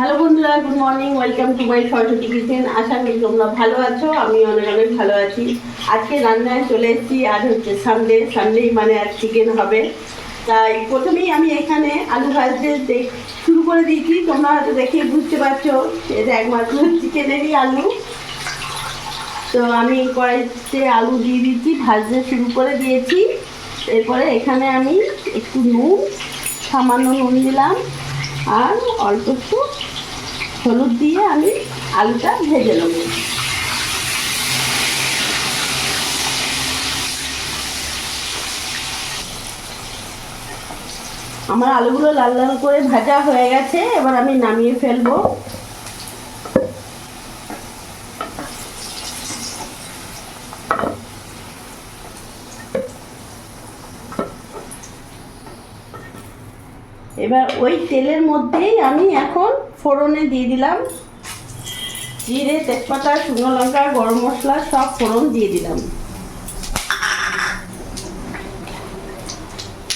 Hello বন্ধুরা good morning welcome to my Saraswati kitchen আশা করি তোমরা ভালো আছো আমি অনেক অনেক ভালো আছি। আজকে রান্নায় চলে এসেছি আজ হচ্ছে সানডে সানডে মানে আর চিকেন হবে। তাই প্রথমেই আমি এখানে আলু ভাজতে শুরু করে দিয়েছি। তোমরা হয়তো দেখে বুঝতে পারছ এটা একমাত্র চিকেনেরই আলু। তো আমি কড়াইতে আলু দিয়ে দিচ্ছি, ভাজতে শুরু করে দিয়েছি। এরপরে এখানে আমি একটু নুন, সামান্য নুন দিলাম, আর অল্প একটু হলুদ দিয়ে আমি আলুটা ভেজে নেব। আমার আলুগুলো লাল লাল করে ভাজা হয়ে গেছে, এবার আমি নামিয়ে ফেলব। এবার ওই তেলের মধ্যেই আমি এখন ফোড়নে দিয়ে দিলাম। জিরে, তেজপাতা, শুকনো লঙ্কা, গরম মশলা, সব ফোড়ন দিয়ে দিলাম।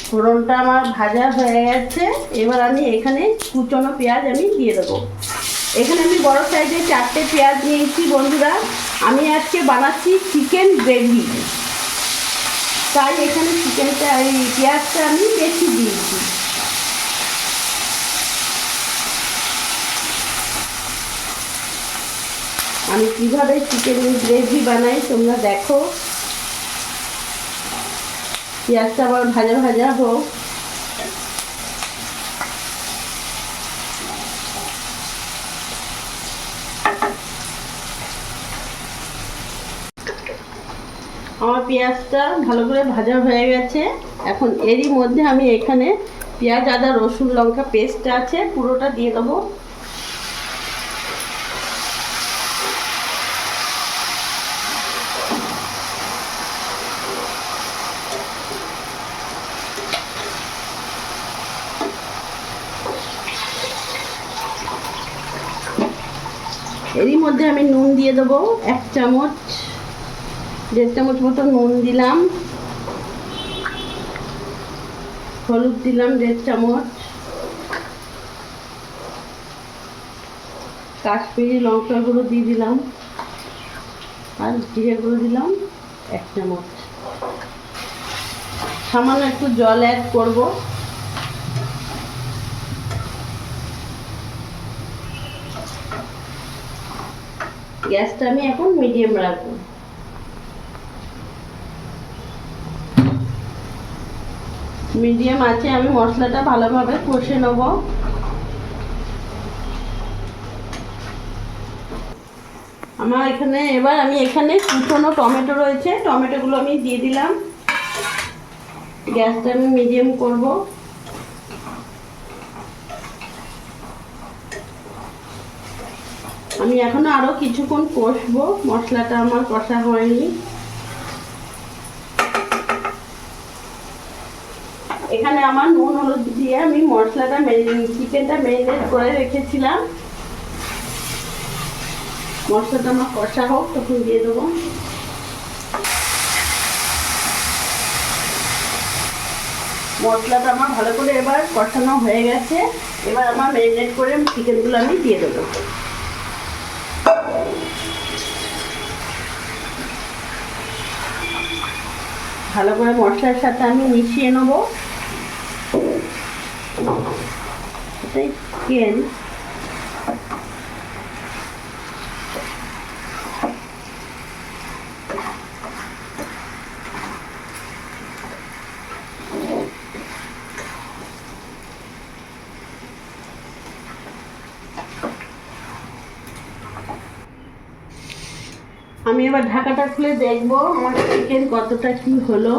ফোড়নটা আমার ভাজা হয়ে গেছে। এবার আমি এখানে কুচনো পেঁয়াজ আমি দিয়ে দেবো। এখানে আমি বড় সাইজে চারটে পেঁয়াজ নিয়েছি বন্ধুরা। আমি আজকে বানাচ্ছি চিকেন গ্রেভি। তাই এখানে চিকেনটা, এই পেঁয়াজটা আমি বেশি দিয়েছি। আমি কীভাবে চিকেন গ্রেভি বানাই তোমরা দেখো। পেঁয়াজটা আবার ভাজা ভাজা হোক। আমার পেঁয়াজটা ভালো করে ভাজা হয়ে গেছে। এখন এরই মধ্যে আমি এখানে পেঁয়াজ, আদা, রসুন, লঙ্কা, পেস্ট আছে, পুরোটা দিয়ে দেবো। এরই মধ্যে আমি নুন দিয়ে দেবো। এক চামচ, দেড় চামচ মতো নুন দিলাম। হলুদ দিলাম দেড় চামচ। কাশ্মীরি লঙ্কা গুঁড়ো দিয়ে দিলাম। আর জিরে গুঁড়ো দিলাম, এক চামচ। সামান্য একটু জল অ্যাড করব। গ্যাসটা আমি এখন মিডিয়াম রাখব। মিডিয়াম আছে, আমি মশলাটা ভালোভাবে কষে নেব। আমার এখানে, এবার আমি এখানে কুচনো টমেটো রয়েছে, টমেটোগুলো আমি দিয়ে দিলাম। গ্যাসটা আমি মিডিয়াম করব। আমি এখনও আরও কিছুক্ষণ কষবো। মশলাটা আমার কষা হয়নি। এখানে আমার নুন হলুদ দিয়ে আমি মশলাটা চিকেনটা ম্যারিনেট করে রেখেছিলাম। মশলাটা আমার কষা হোক, তখন দিয়ে দেবো। মশলাটা আমার ভালো করে এবার কষানো হয়ে গেছে। এবার আমার ম্যারিনেট করে চিকেনগুলো আমি দিয়ে দেবো। ভালো করে মশলার সাথে আমি মিশিয়ে নেব। চিকেন আমি এবার ঢাকাটা খুলে দেখব আমার চিকেন কতটা কি হলো।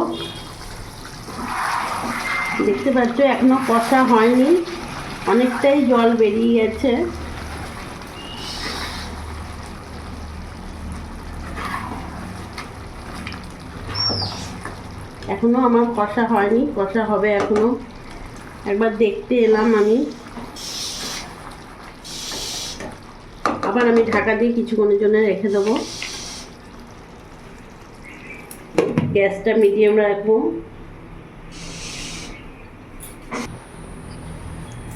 দেখতে পাচ্ছ, এখনও কষা হয়নি। অনেকটাই জল বেরিয়ে গেছে। এখনও আমার কষা হয়নি, কষা হবে এখনও। একবার দেখতে এলাম আমি। আবার আমি ঢাকা দিয়ে কিছুক্ষণের জন্য রেখে দেবো। গ্যাসটা মিডিয়াম রাখব।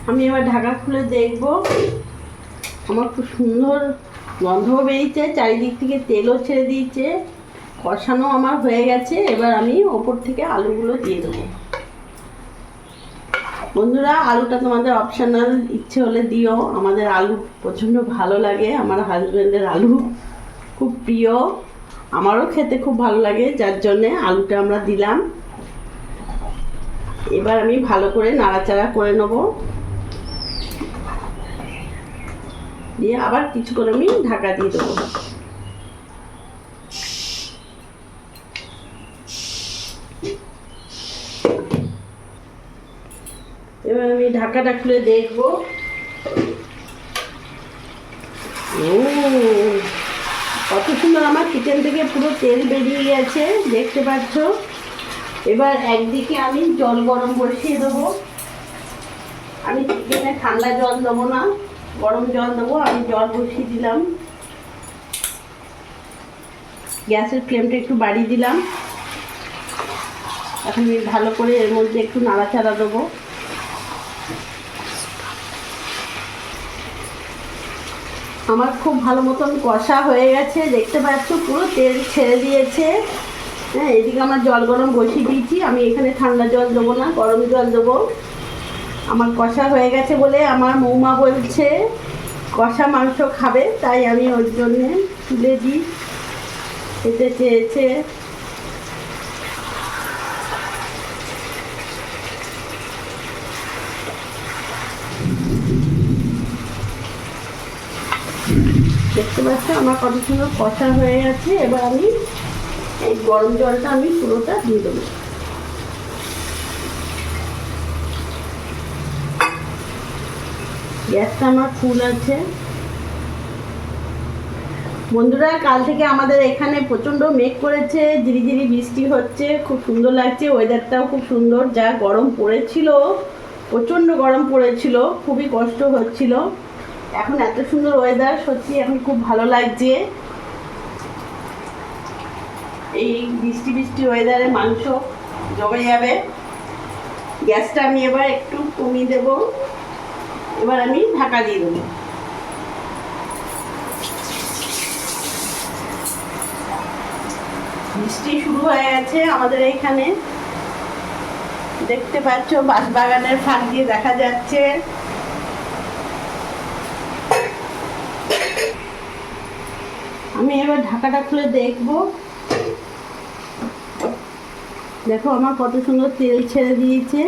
আমি এবার ঢাকা খুলে দেখব। আমার খুব সুন্দর গন্ধও বেরিয়েছে, চারিদিক থেকে তেলও ছেড়ে দিয়েছে। কষানো আমার হয়ে গেছে, এবার আমি ওপর থেকে আলুগুলো দিয়ে দেবো। বন্ধুরা, আলুটা তোমাদের অপশনাল ইচ্ছে হলে দিও। আমাদের আলু প্রচণ্ড ভালো লাগে, আমার হাজব্যান্ডের আলু খুব প্রিয়। আমারও খেতে খুব ভালো লাগে, যার জন্যে আলুটা আমরা দিলাম। এবার আমি ভালো করে নাড়াচাড়া করে নেব। দিয়ে আবার কিছুক্ষণ আমি ঢাকা দিয়ে দেবো। এবার আমি ঢাকাটা খুলে দেখব। কত সুন্দর, আমার কিচেন থেকে পুরো তেল বেরিয়ে গেছে, দেখতে পাচ্ছ? এবার একদিকে আমি জল গরম বসিয়ে দেবো। আমি চিকেনে ঠান্ডা জল দেবো না, গরম জল দেবো, আমি জল বসিয়ে দিলাম। গ্যাসের ফ্লেমটা একটু বাড়িয়ে দিলাম। এখন ভালো করে এর মধ্যে একটু নাড়াচাড়া দেবো। আমার খুব ভালো মতন কষা হয়ে গেছে। দেখতে পাচ্ছ, পুরো তেল ছেড়ে দিয়েছে। হ্যাঁ এদিকে আমার জল গরম বসিয়ে দিয়েছি। আমি এখানে ঠান্ডা জল দেবো না, গরম জল দেবো। আমার কষা হয়ে গেছে বলে আমার মৌমা বলছে, কষা মাংস খাবে, তাই আমি ওর জন্যে তুলে দিই। খেতে চেয়েছে। দেখতে পাচ্ছ আমার কত সুন্দর কষা হয়ে গেছে। এবার আমি এই গরম জলটা আমি পুরোটা দিয়ে দেবো। গ্যাসটা আমার ফুল আছে। বন্ধুরা, কাল থেকে আমাদের এখানে প্রচণ্ড মেঘ করেছে ঝিরিঝিরি বৃষ্টি হচ্ছে, খুব সুন্দর লাগছে ওয়েদারটাও খুব সুন্দর, যা গরম পড়েছিল, প্রচণ্ড গরম পড়েছিল, খুবই কষ্ট হচ্ছিল। এখন এত সুন্দর ওয়েদার সত্যি এখন খুব ভালো লাগছে। এই বৃষ্টি বৃষ্টি ওয়েদারে মাংস জমে যাবে। গ্যাসটা আমি এবার একটু কমিয়ে দেব। এবার আমি ঢাকা দিয়ে দেবো। বৃষ্টি শুরু হয়ে গেছে আমাদের এইখানে দেখতে পাচ্ছ, বাঁশবাগানের ফাঁক দিয়ে দেখা যাচ্ছে। আমি এবার ঢাকাটা খুলে দেখব। দেখো, আমার কত সুন্দর তেল ছেড়ে দিয়েছে।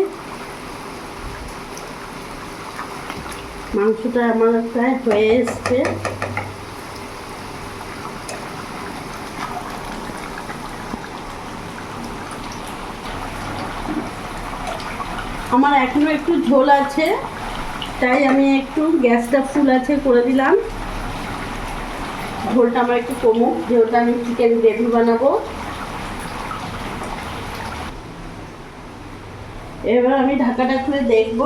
মাংসটা আমার প্রায় হয়ে এসছে। আমার এখনও একটু ঝোল আছে, তাই আমি একটু গ্যাসটা ফুল আছে করে দিলাম। ঝোলটা আমার একটু কমুক যেহেতু আমি চিকেন গ্রেভি বানাবো। এবার আমি ঢাকাটা খুলে দেখব।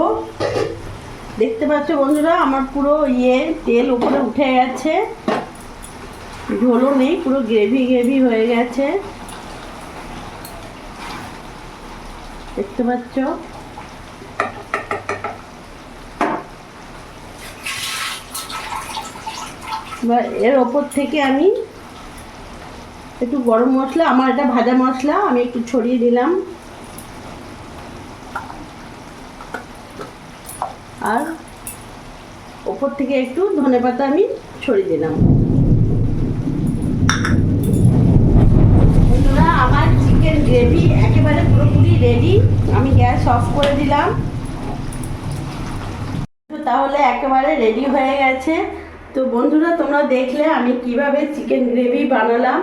দেখতে পাচ্ছ বন্ধুরা, আমার পুরো ইয়ে তেল উপরে উঠে গেছে। ঝোলও নেই, পুরো গ্রেভি গ্রেভি হয়ে গেছে। দেখতে পাচ্ছ? এবার এর ওপর থেকে আমি একটু গরম মশলা, আমার এটা ভাজা মশলা, আমি একটু ছড়িয়ে দিলাম। আর ওপর থেকে একটু ধনে পাতা আমি ছড়িয়ে দিলাম। আমার চিকেন গ্রেভি একেবারে পুরোপুরি রেডি আমি গ্যাস অফ করে দিলাম। তাহলে একেবারে রেডি হয়ে গেছে। তো বন্ধুরা, তোমরা দেখলে আমি কীভাবে চিকেন গ্রেভি বানালাম।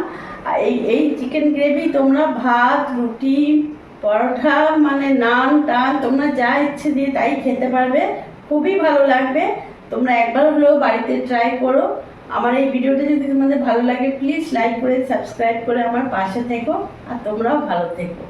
এই এই চিকেন গ্রেভি তোমরা ভাত, রুটি, পরোটা মানে নান, টান, তোমরা যা ইচ্ছে দিয়ে তাই খেতে পারবে। খুবই ভালো লাগবে। তোমরা একবার হলেও বাড়িতে ট্রাই করো। আমার এই ভিডিওটা যদি তোমাদের ভালো লাগে প্লিজ লাইক করে সাবস্ক্রাইব করে আমার পাশে থেকো। আর তোমরাও ভালো থেকো।